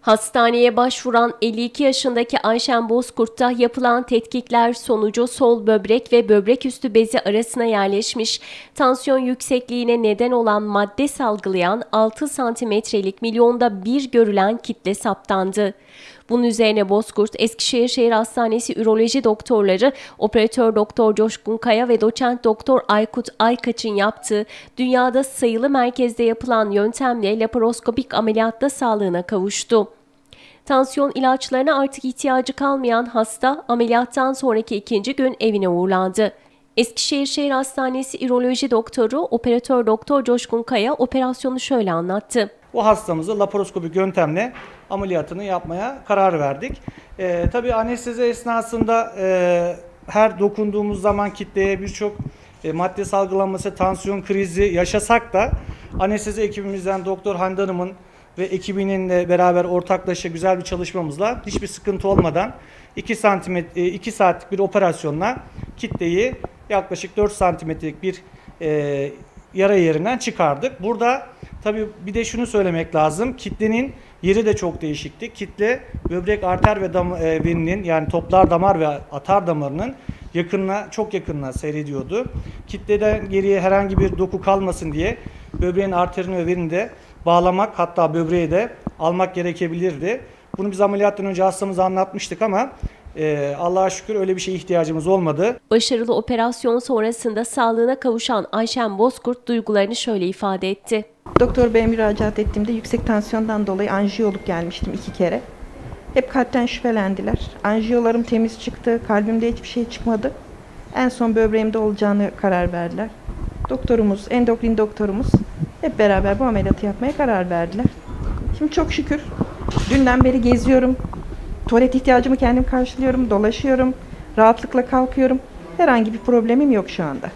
Hastaneye başvuran 52 yaşındaki Ayşen Bozkurt'ta yapılan tetkikler sonucu sol böbrek ve böbrek üstü bezi arasına yerleşmiş, tansiyon yüksekliğine neden olan madde salgılayan 6 santimetrelik milyonda bir görülen kitle saptandı. Bunun üzerine Bozkurt, Eskişehir Şehir Hastanesi Üroloji Doktorları, Operatör Doktor Coşkun Kaya ve Doçent Doktor Aykut Aykaç'ın yaptığı dünyada sayılı merkezde yapılan yöntemle laparoskopik ameliyatta sağlığına kavuştu. Tansiyon ilaçlarına artık ihtiyacı kalmayan hasta ameliyattan sonraki ikinci gün evine uğurlandı. Eskişehir Şehir Hastanesi Üroloji Doktoru Operatör Doktor Coşkun Kaya operasyonu şöyle anlattı. Bu hastamızı laparoskopik yöntemle ameliyatını yapmaya karar verdik. Ee, tabii anestezi esnasında e, her dokunduğumuz zaman kitleye birçok e, madde salgılanması, tansiyon krizi yaşasak da anestezi ekibimizden Doktor Hande Hanım'ın ve ekibininle beraber ortaklaşa güzel bir çalışmamızla hiçbir sıkıntı olmadan 2 santimetre 2 saatlik bir operasyonla kitleyi yaklaşık 4 santimetrelik bir e, yara yerinden çıkardık. Burada tabii bir de şunu söylemek lazım. Kitlenin yeri de çok değişikti. Kitle böbrek arter ve dam, e, veninin yani toplar damar ve atar damarının yakınına çok yakınına seyrediyordu. Kitleden geriye herhangi bir doku kalmasın diye böbreğin arterini ve venini de bağlamak hatta böbreği de almak gerekebilirdi. Bunu biz ameliyattan önce hastamıza anlatmıştık ama e, Allah'a şükür öyle bir şeye ihtiyacımız olmadı. Başarılı operasyon sonrasında sağlığına kavuşan Ayşen Bozkurt duygularını şöyle ifade etti. Doktor Bey'e müracaat ettiğimde yüksek tansiyondan dolayı anjiyo olup gelmiştim iki kere. Hep kalpten şüphelendiler. Anjiyolarım temiz çıktı, kalbimde hiçbir şey çıkmadı. En son böbreğimde olacağını karar verdiler. Doktorumuz, endokrin doktorumuz hep beraber bu ameliyatı yapmaya karar verdiler. Şimdi çok şükür dünden beri geziyorum. Tuvalet ihtiyacımı kendim karşılıyorum, dolaşıyorum, rahatlıkla kalkıyorum. Herhangi bir problemim yok şu anda.